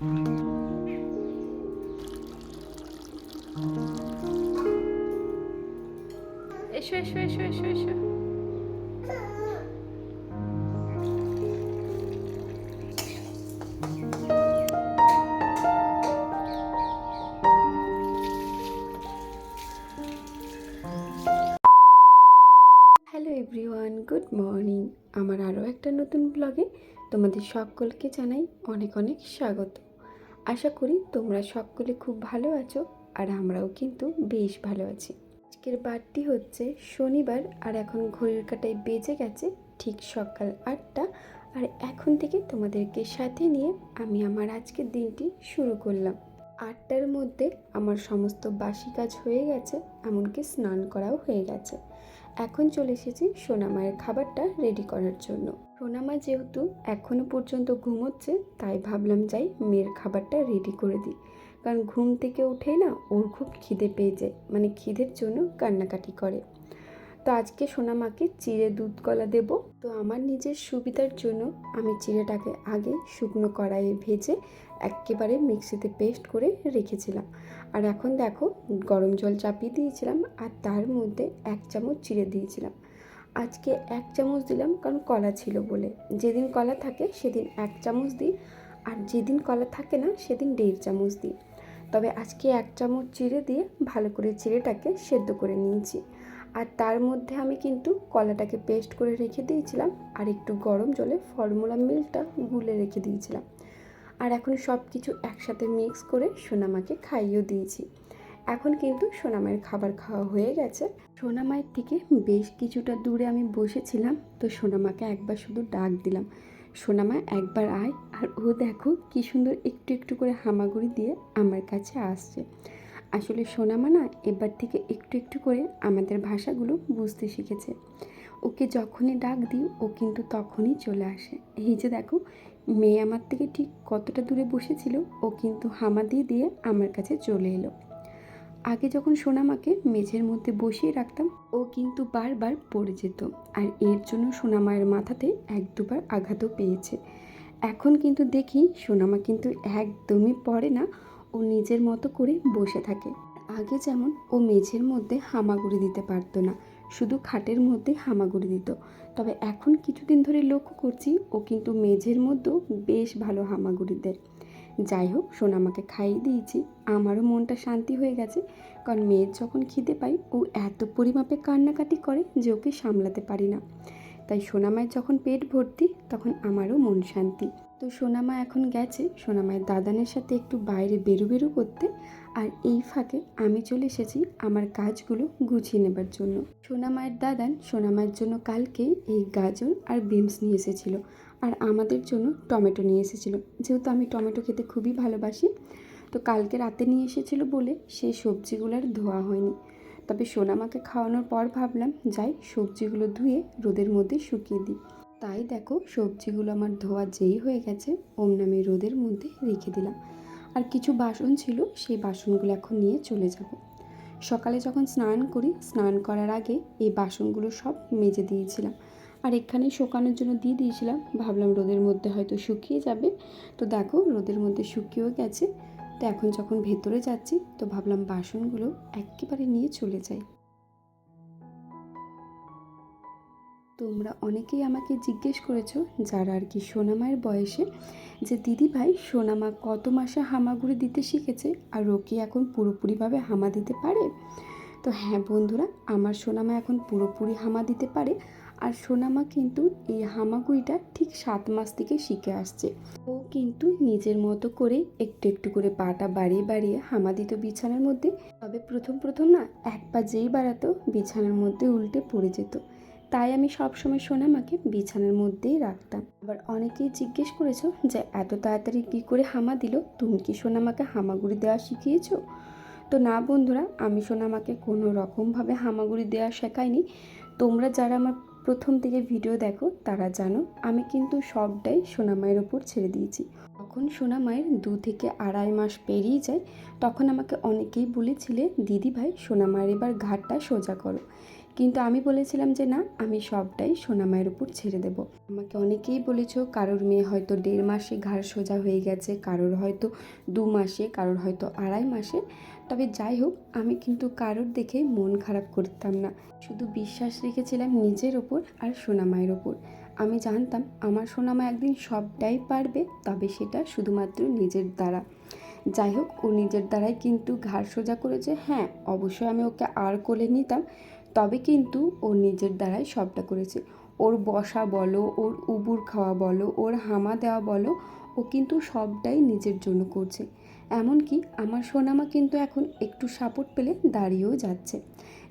Hello everyone good morning আমার আরও একটা নতুন ব্লগে তোমাদের সকলকে জানাই অনেক অনেক স্বাগত। আশা করি তোমরা সকলে খুব ভালো আছো আর আমরাও কিন্তু বেশ ভালো আছি। আজকের বারটি হচ্ছে শনিবার আর এখন ঘড়ির কাটায় বেজে গেছে ঠিক সকাল আটটা। আর এখন থেকে তোমাদেরকে সাথে নিয়ে আমি আমার আজকের দিনটি শুরু করলাম। আটটার মধ্যে আমার সমস্ত বাসি কাজ হয়ে গেছে, এমনকি স্নান করাও হয়ে গেছে। এখন চলে এসেছি সোনামায়ের খাবারটা রেডি করার জন্য। সোনামা যেহেতু এখনও পর্যন্ত ঘুমোচ্ছে, তাই ভাবলাম যাই মেয়ের খাবারটা রেডি করে দিই। কারণ ঘুম থেকে উঠে না ওর খুব খিদে পেয়ে যায় মানে খিদের জন্য কান্নাকাটি করে। তো আজকে সোনামাকে চিড়ে দুধ কলা দেবো। তো আমার নিজের সুবিধার জন্য আমি চিড়েটাকে আগে শুকনো কড়াইয়ে ভেজে একেবারে মিক্সিতে পেস্ট করে রেখেছিলাম। আর এখন দেখো গরম জল চাপিয়ে দিয়েছিলাম আর তার মধ্যে এক চামচ চিড়ে দিয়েছিলাম। আজকে এক চামচ দিলাম কারণ কলা ছিল বলে। যেদিন কলা থাকে সেদিন এক চামচ দিই আর যেদিন কলা থাকে না সেদিন দেড় চামচ দিই। তবে আজকে এক চামচ চিড়ে দিয়ে ভালো করে চিড়েটাকে সেদ্ধ করে নিয়েছি। আর তার মধ্যে আমি কিন্তু কলাটাকে পেস্ট করে রেখে দিয়েছিলাম আর একটু গরম জলে ফর্মুলা মিল্কটা গুলে রেখে দিয়েছিলাম। আর এখন সব কিছু একসাথে মিক্স করে সোনামাকে খাইয়েও দিয়েছি। এখন কিন্তু সোনামায়ের খাবার খাওয়া হয়ে গেছে। সোনামায়ের থেকে বেশ কিছুটা দূরে আমি বসেছিলাম, তো সোনামাকে একবার শুধু ডাক দিলাম। সোনামা একবার আয়, আর ও দেখো কি সুন্দর একটু একটু করে হামাগুড়ি দিয়ে আমার কাছে আসছে। আসলে সোনামা না এবার থেকে একটু একটু করে আমাদের ভাষাগুলো বুঝতে শিখেছে। ওকে যখনই ডাক দিই, ও কিন্তু তখনই চলে আসে। এই যে দেখো, মেয়ে আমার থেকে ঠিক কতটা দূরে বসেছিল, ও কিন্তু হামা দিয়ে দিয়ে আমার কাছে চলে এলো। আগে যখন সোনামাকে মেঝের মধ্যে বসিয়ে রাখতাম, ও কিন্তু বারবার পড়ে যেত। আর এর জন্য সোনামায়ের মাথাতে এক দুবার আঘাতও পেয়েছে। এখন কিন্তু দেখি সোনামা কিন্তু একদমই পড়ে না, ও নিজের মতো করে বসে থাকে। আগে যেমন ও মেঝের মধ্যে হামাগুড়ি দিতে পারতো না, শুধু খাটের মধ্যে হামাগুড়ি দিত। তবে এখন কিছুদিন ধরে লক্ষ্য করছি ও কিন্তু মেঝের মধ্যেও বেশ ভালো হামাগুড়ি দেয়। যাই হোক সোনামাকে খাইয়ে দিয়েছি। আমারও মনটা শান্তি হয়ে গেছে, কারণ মেয়ের যখন খিদে পাই, ও এত পরিমাপে কান্নাকাটি করে যে ওকে সামলাতে পারি না। তাই সোনামায়ের যখন পেট ভর্তি, তখন আমারও মন শান্তি। তো সোনামা এখন গেছে, সোনামায়ের দাদানের সাথে একটু বাইরে বেরু বেরু করতে। আর এই ফাঁকে আমি চলে এসেছি আমার কাজগুলো গুছিয়ে নেবার জন্য। সোনামায়ের দাদান সোনামায়ের জন্য কালকে এই গাজর আর বিনস নিয়ে এসেছিল। আর আমাদের জন্য টমেটো নিয়ে এসেছিল। যেহেতু আমি টমেটো খেতে খুবই ভালোবাসি, তো কালকে রাতে নিয়ে এসেছিল বলে সেই সবজিগুলো আর ধোয়া হয়নি। তবে সোনামাকে খাওয়ানোর পর ভাবলাম, যাই সবজিগুলো ধুয়ে রোদের মধ্যে শুকিয়ে দিই। তাই দেখো, সবজিগুলো আমার ধোয়া যেই হয়ে গেছে অমনি আমি রোদের মধ্যে রেখে দিলাম। আর কিছু বাসন ছিল, সেই বাসনগুলো এখন নিয়ে চলে যাব। সকালে যখন স্নান করি, স্নান করার আগে এই বাসনগুলো সব মেজে দিয়েছিলাম। আর এখানে শুকানোর জন্য দিয়ে দিয়েছিলাম। ভাবলাম রোদের মধ্যে হয়তো শুকিয়ে যাবে। তো দেখো, রোদের মধ্যে শুকিয়েও গেছে। তো এখন যখন ভেতরে যাচ্ছি, তো ভাবলাম বাসনগুলো একেবারে নিয়ে চলে যাই। তোমরা অনেকেই আমাকে জিজ্ঞেস করেছ, যারা আর কি সোনামায়ের বয়সে, যে দিদি ভাই সোনামা কত মাসে হামাগুড়ি দিতে শিখেছে? আর ও কি এখন পুরোপুরিভাবে হামা দিতে পারে? তো হ্যাঁ বন্ধুরা, আমার সোনামা এখন পুরোপুরি হামা দিতে পারে আর সোনামা কিন্তু এই হামাগুড়িটা ঠিক সাত মাস থেকে শিখে আসছে। ও কিন্তু নিজের মতো করে একটু একটু করে পাটা বাড়িয়ে বাড়িয়ে হামা দিত বিছানার মধ্যে। তবে প্রথম প্রথম না এক পা যেই বাড়াতো বিছানার মধ্যে উল্টে পড়ে যেত। তাই আমি সবসময় সোনামাকে বিছানার মধ্যেই রাখতাম। আবার অনেকেই জিজ্ঞেস করেছ যে এত তাড়াতাড়ি কী করে হামা দিল? তুমি কি সোনামাকে হামাগুড়ি দেওয়া শিখিয়েছো? তো না বন্ধুরা, আমি সোনামাকে কোনো রকমভাবে হামাগুড়ি দেওয়া শেখাইনি তোমরা যারা আমার প্রথম থেকে ভিডিও দেখো, তারা জানো, আমি কিন্তু সবটাই সোনামায়ের ওপর ছেড়ে দিয়েছি। তখন সোনামায়ের দু থেকে আড়াই মাস পেরিয়ে যায়, তখন আমাকে অনেকেই বলেছিলে, দিদি ভাই সোনামায়ের এবার ঘাটটা সোজা করো। কিন্তু আমি বলেছিলাম যে, না, আমি সবটাই সোনামায়ের উপর ছেড়ে দেব। আমাকে অনেকেই বলেছ, কারোর মেয়ে হয়তো দেড় মাসে ঘাড় সোজা হয়ে গেছে, কারোর হয়তো দু মাসে, কারোর হয়তো আড়াই মাসে। তবে যাই হোক, আমি কিন্তু কারোর দেখে মন খারাপ করতাম না। শুধু বিশ্বাস রেখেছিলাম নিজের ওপর আর সোনামায়ের ওপর। আমি জানতাম, আমার সোনামা একদিন সবটাই পারবে, তবে সেটা শুধুমাত্র নিজের দ্বারা। যাই হোক, ও নিজের দ্বারাই কিন্তু ঘাড় সোজা করেছে হ্যাঁ অবশ্যই আমি ওকে আর কোলে নিতাম। তবে কিন্তু ও নিজের দ্বারাই সবটা করেছে। ওর বসা বলো, ওর উবুর খাওয়া বলো, ওর হামা দেওয়া বলো, ও কিন্তু সবটাই নিজের জন্য করছে। এমনকি আমার সোনামা কিন্তু এখন একটু সাপোর্ট পেলে দাঁড়িয়েও যাচ্ছে।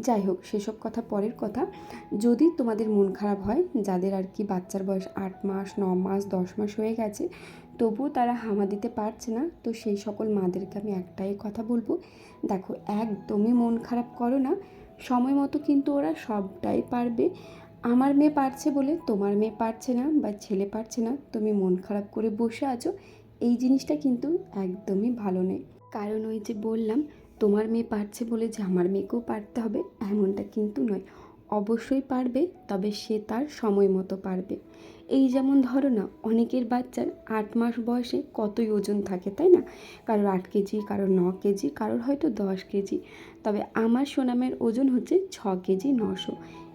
যাই হোক, সেসব কথা পরের কথা। যদি তোমাদের মন খারাপ হয়, যাদের আর কি বাচ্চার বয়স আট মাস, ন মাস, দশ মাস হয়ে গেছে, তবুও তারা হামা দিতে পারছে না। তো সেই সকল মাদেরকে আমি একটাই কথা বলব, দেখো, একদমই মন খারাপ করো না। সময় মতো কিন্তু ওরা সবটাই পারবে। আমার মেয়ে পারছে বলে তোমার মেয়ে পারছে না বা ছেলে পারছে না, তুমি মন খারাপ করে বসে আছো। এই জিনিসটা কিন্তু একদমই ভালো নেই কারণ ওই যে বললাম, তোমার মেয়ে পারছে বলে যে আমার মেয়েকেও পারতে হবে, এমনটা কিন্তু নয়। অবশ্যই পারবে, তবে সে তার সময় মতো পারবে। এই যেমন ধরো না, অনেকের বাচ্চার আট মাস বয়সে কতই ওজন থাকে, তাই না? কারোর আট কেজি, কারোর ন কেজি, কারোর হয়তো দশ কেজি। তবে আমার সোনামের ওজন হচ্ছে ছ কেজি নশো।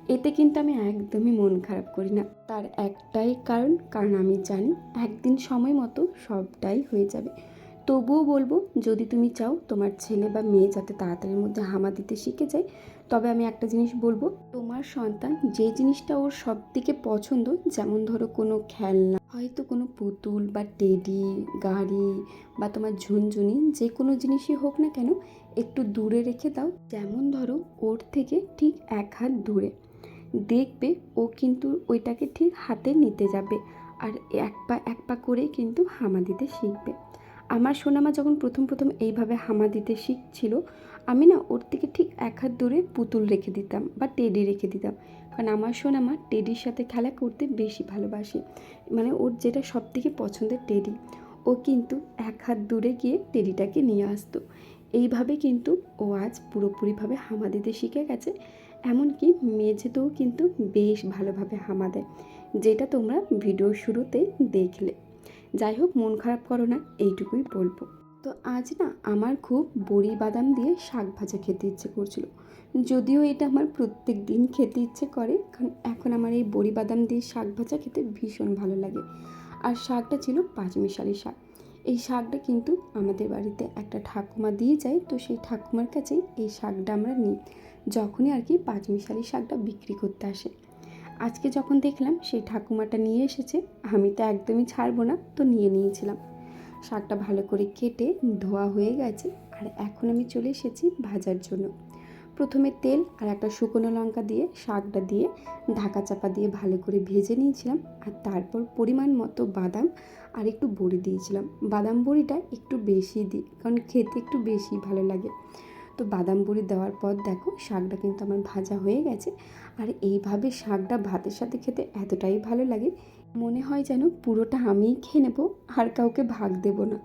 এতে কিন্তু আমি একদমই মন খারাপ করি না। তার একটাই কারণ কারণ আমি জানি একদিন সময় মতো সবটাই হয়ে যাবে। তবুও বলব, যদি তুমি চাও তোমার ছেলে বা মেয়ে যাতে তাড়াতাড়ির মধ্যে হামা দিতে শিখে যায়, তবে আমি একটা জিনিস বলব, তোমার সন্তান যে জিনিসটা ওর সব থেকে পছন্দ, যেমন ধরো কোনো খেলনা, হয়তো কোনো পুতুল বা টেডি, গাড়ি বা তোমার ঝুনঝুনি, যে কোনো জিনিসই হোক না কেন, একটু দূরে রেখে দাও, যেমন ধরো ওর থেকে ঠিক এক হাত দূরে। দেখবে ও কিন্তু ওইটাকে ঠিক হাতে নিতে যাবে আর এক পা এক পা করে কিন্তু হামা দিতে শিখবে। আমার সোনামা যখন প্রথম প্রথম এইভাবে হামা দিতে শিখছিল, আমি না ওর থেকে ঠিক এক হাত দূরে পুতুল রেখে দিতাম বা টেডি রেখে দিতাম। কারণ আমার সোনামা টেডির সাথে খেলা করতে বেশি ভালোবাসে। মানে ওর যেটা সব থেকে পছন্দের টেডি, ও কিন্তু এক হাত দূরে গিয়ে টেডিটাকে নিয়ে আসতো। এইভাবে কিন্তু ও আজ পুরোপুরিভাবে হামা দিতে শিখে গেছে। এমনকি মেঝেতেও কিন্তু বেশ ভালোভাবে হামা দেয় যেটা তোমরা ভিডিওর শুরুতে দেখলে। যাই হোক, মন খারাপ করো না, এইটুকুই বলব। তো আজ না আমার খুব বড়ি বাদাম দিয়ে শাক ভাজা খেতে ইচ্ছে করছিল। যদিও এটা আমার প্রত্যেক দিন খেতে ইচ্ছে করে, কারণ এখন আমার এই বড়ি বাদাম দিয়ে শাক ভাজা খেতে ভীষণ ভালো লাগে। আর শাকটা ছিল পাঁচমিশালি শাক। এই শাকটা কিন্তু আমাদের বাড়িতে একটা ঠাকুমা দিয়ে যায়, তো সেই ঠাকুমার কাছেই এই শাকটা আমরা নিই। যখনই আর কি পাঁচমিশালি শাকটা বিক্রি করতে আসে। আজকে যখন দেখলাম সেই ঠাকুমাটা নিয়ে এসেছে, আমি তো একদমই ছাড়বো না, তো নিয়ে নিয়েছিলাম। শাকটা ভালো করে কেটে ধোয়া হয়ে গেছে আর এখন আমি চলে এসেছি ভাজার জন্য। প্রথমে তেল আর একটা শুকনো লঙ্কা দিয়ে, শাকটা দিয়ে ঢাকা চাপা দিয়ে ভালো করে ভেজে নিয়েছিলাম আর তারপর পরিমাণ মতো বাদাম আর একটু বড়ি দিয়েছিলাম। বাদাম বড়িটা একটু বেশি দিই, কারণ খেতে একটু বেশি ভালো লাগে। তো বাদাম বড়ি দেওয়ার পর দেখো শাকটা কিন্তু আমার ভাজা হয়ে গেছে। আর এইভাবে শাকটা ভাতের সাথে খেতে এতটাই ভালো লাগে, মনে হয় যেন পুরোটা আমিই খেয়ে নেব, আর কাউকে ভাগ দেবো না।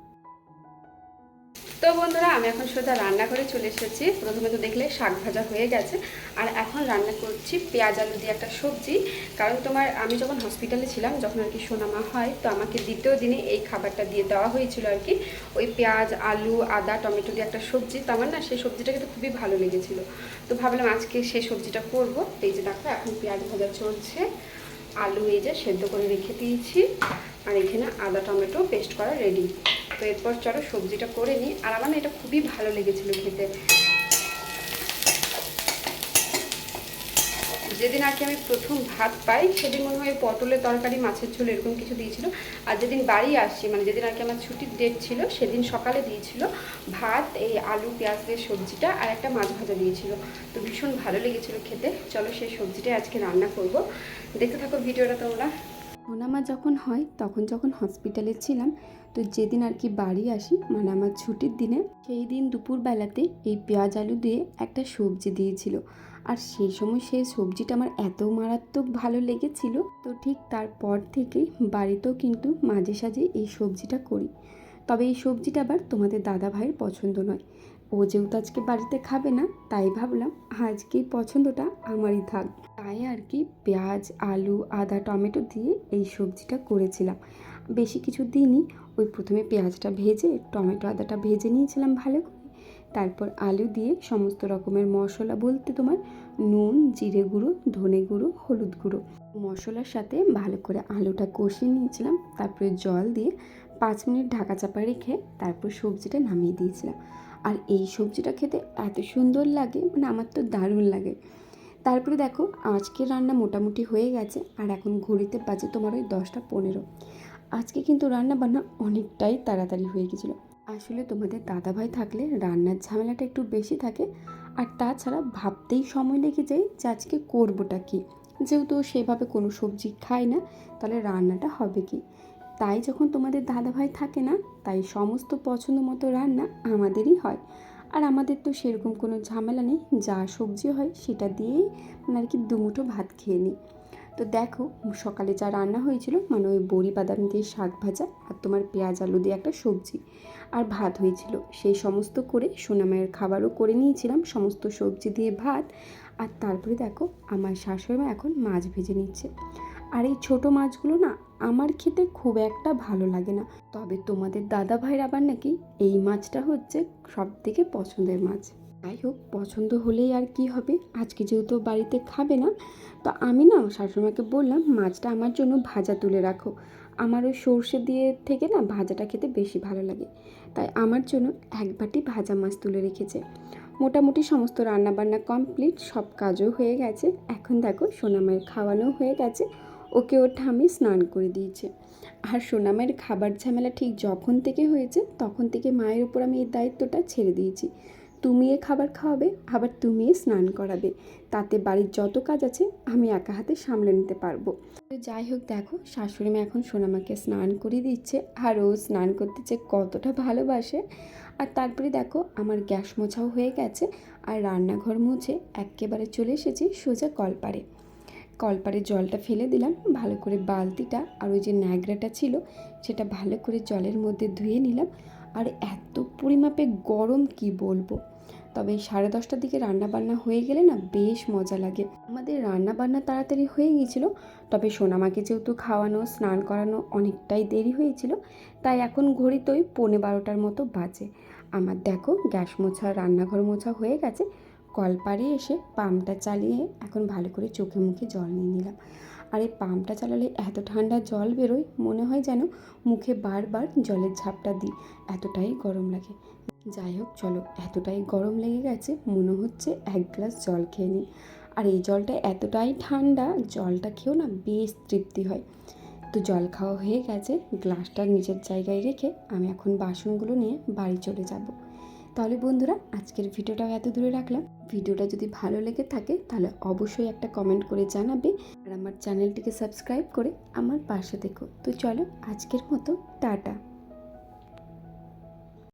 তো বন্ধুরা, আমি এখন সোজা রান্না করে চলে এসেছি। প্রথমে তো দেখলে শাক ভাজা হয়ে গেছে। আর এখন রান্না করছি পেঁয়াজ আলু দিয়ে একটা সবজি। কারণ তোমার, আমি যখন হসপিটালে ছিলাম, যখন আর কি সোনামা হয়, তো আমাকে দ্বিতীয় দিনে এই খাবারটা দিয়ে দেওয়া হয়েছিল আর কি। ওই পেঁয়াজ, আলু, আদা, টমেটো দিয়ে একটা সবজি। তো আমার না সেই সবজিটা কিন্তু খুবই ভালো লেগেছিল। তো ভাবলাম আজকে সেই সবজিটা করব। এই যে দেখো, এখন পেঁয়াজ ভাজা চলছে। আলু এই যে সেদ্ধ করে রেখে দিয়েছি। আর এখানে আদা, টমেটো পেস্ট করা রেডি তো এরপর চলো সবজিটা করে নিই। আর আমার না এটা খুবই ভালো লেগেছিল খেতে। যেদিন আর কি আমি প্রথম ভাত পাই, সেদিন মনে হয় পটলের তরকারি, মাছের ঝোল এরকম কিছু দিয়েছিল। আর যেদিন বাড়ি আসছি মানে যেদিন আর কি আমার ছুটির ডেট ছিল, সেদিন সকালে দিয়েছিল ভাত, এই আলু, পেঁয়াজ দিয়ে সবজিটা আর একটা মাছ ভাজা দিয়েছিল। তো ভীষণ ভালো লেগেছিল খেতে। চলো সেই সবজিটাই আজকে রান্না করব। দেখতে থাকো ভিডিওটা তোমরা। সোনামা যখন হয়, তখন যখন হসপিটালে ছিলাম, তো যেদিন আর কি বাড়ি আসি মানে আমার ছুটির দিনে, সেই দিন দুপুরবেলাতে এই পেঁয়াজ আলু দিয়ে একটা সবজি দিয়েছিল। আর সেই সময় সেই সবজিটা আমার এত মারাত্মক ভালো লেগেছিল, তো ঠিক তারপর থেকে বাড়িতেও কিন্তু মাঝে সাঝে এই সবজিটা করি। তবে এই সবজিটা আবার তোমাদের দাদা ভাইয়ের পছন্দ নয়। ও যেহেতু আজকে বাড়িতে খাবে না, তাই ভাবলাম আজকেই পছন্দটা আমারই থাক। তাই আর কি পেঁয়াজ, আলু, আদা, টমেটো দিয়ে এই সবজিটা করেছিলাম। বেশি কিছু দিইনি, ওই প্রথমে পেঁয়াজটা ভেজে, টমেটো, আদাটা ভেজে নিয়েছিলাম ভালো করে। তারপর আলু দিয়ে সমস্ত রকমের মশলা বলতে তোমার নুন, জিরে গুঁড়ো, ধনে গুঁড়ো, হলুদ গুঁড়ো। মশলার সাথে ভালো করে আলুটা কষিয়ে নিয়েছিলাম, তারপরে জল দিয়ে পাঁচ মিনিট ঢাকা চাপা রেখে তারপর সবজিটা নামিয়ে দিয়েছিলাম। আর এই সবজিটা খেতে এত সুন্দর লাগে মানে আমার তো দারুণ লাগে। তারপরে দেখো, আজকের রান্না মোটামুটি হয়ে গেছে, আর এখন ঘড়িতে বাজে তোমার ওই দশটা পনেরো। আজকে কিন্তু রান্না বান্না অনেকটাই তাড়াতাড়ি হয়ে গেছিল। আসলে তোমাদের দাদাভাই থাকলে রান্নার ঝামেলাটা একটু বেশি থাকে, আর তাছাড়া ভাবতেই সময় লেগে যায় যে আজকে করবোটা কী। যেহেতু সেভাবে কোনো সবজি খায় না, তাহলে রান্নাটা হবে কি? তাই যখন তোমাদের দাদাভাই থাকে না, তাই সমস্ত পছন্দ মতো রান্না আমাদেরই হয়। আর আমাদের তো সেরকম কোনো ঝামেলা নেই, যা সবজি হয় সেটা দিয়েই মানে আর কি দুমুঠো ভাত খেয়ে নিই। তো দেখো, সকালে যা রান্না হয়েছিল মানে ওই বড়ি বাদাম দিয়ে শাক ভাজা আর তোমার পেঁয়াজ আলু দিয়ে একটা সবজি আর ভাত হয়েছিল। সেই সমস্ত করে সোনামায়ের খাবারও করে নিয়েছিলাম, সমস্ত সবজি দিয়ে ভাত। আর তারপরে দেখো, আমার শাশুড়ি মা এখন মাছ ভেজে নিচ্ছে। আর এই ছোটো মাছগুলো না আমার খেতে খুব একটা ভালো লাগে না। তবে তোমাদের দাদা ভাইয়ের আবার নাকি এই মাছটা হচ্ছে সব থেকে পছন্দের মাছ। যাই হোক, পছন্দ হলেই আর কি হবে? আজকে যেহেতু বাড়িতে খাবে না, তো আমি না শাশুড়িমাকে বললাম, মাছটা আমার জন্য ভাজা তুলে রাখো। আমার ওই সর্ষে দিয়ে থেকে না ভাজাটা খেতে বেশি ভালো লাগে। তাই আমার জন্য এক বাটি ভাজা মাছ তুলে রেখেছে। মোটামুটি সমস্ত রান্নাবান্না কমপ্লিট, সব কাজও হয়ে গেছে। এখন দেখো সোনামায়ের খাওয়ানো হয়ে গেছে। ওকে ওর ঠামি স্নান করে দিয়েছে। আর সোনামায়ের খাবার ঝামেলা ঠিক যখন থেকে হয়েছে, তখন থেকে মায়ের উপর আমি এই দায়িত্বটা ছেড়ে দিয়েছি। তুমি এ খাবার খাওয়াবে, আবার তুমি স্নান করাবে। তাতে বাড়ির যত কাজ আছে, আমি একা হাতে সামলে নিতে পারব। তো যাই হোক, দেখো, শাশুড়ি মা এখন সোনামাকে স্নান করিয়ে দিচ্ছে, আর ও স্নান করতে যে কতটা ভালোবাসে। আর তারপরে দেখো, আমার গ্যাস মোছাও হয়ে গেছে, আর রান্নাঘর মুছে একেবারে চলে এসেছি সোজা কলপারে কলপারে জলটা ফেলে দিলাম, ভালো করে বালতিটা আর ওই যে ন্যাগড়াটা ছিল সেটা ভালো করে জলের মধ্যে ধুয়ে নিলাম। আর এত পরিমাপে গরম কি বলব? তবে সাড়ে দশটার দিকে রান্নাবান্না হয়ে গেলে না বেশ মজা লাগে। আমাদের রান্নাবান্না তাড়াতাড়ি হয়ে গিয়েছিল, তবে সোনামাকে যেহেতু খাওয়ানো, স্নান করানো অনেকটাই দেরি হয়েছিল, তাই এখন ঘড়িতে ওই পৌনে বারোটার মতো বাজে। আমার দেখো গ্যাস মোছা, রান্নাঘর মোছা হয়ে গেছে কলপারে এসে পাম্পটা চালিয়ে এখন ভালো করে চোখে মুখে জল নিয়ে নিলাম। আর এই পাম্পটা চালালে এত ঠান্ডা জল বেরোয়, মনে হয় যেন মুখে বারবার জলের ঝাপটা দিই। এতটাই গরম লাগে। যাই হোক, চলো, এতটাই গরম লেগে গেছে, মনে হচ্ছে এক গ্লাস জল খেয়ে নিই। আর এই জলটা এতটাই ঠান্ডা, জলটা খেয়েও না বেশ তৃপ্তি হয়। তো জল খাওয়া হয়ে গেছে, গ্লাসটা নিজের জায়গায় রেখে আমি এখন বাসনগুলো নিয়ে বাড়ি চলে যাব। তাহলে বন্ধুরা, আজকের ভিডিওটাও এত দূরে রাখলাম। ভিডিওটা যদি ভালো লেগে থাকে, তাহলে অবশ্যই একটা কমেন্ট করে জানাবে। আর আমার চ্যানেলটিকে সাবস্ক্রাইব করে আমার পাশে দেখো তো চলো, আজকের মতো, টাটা।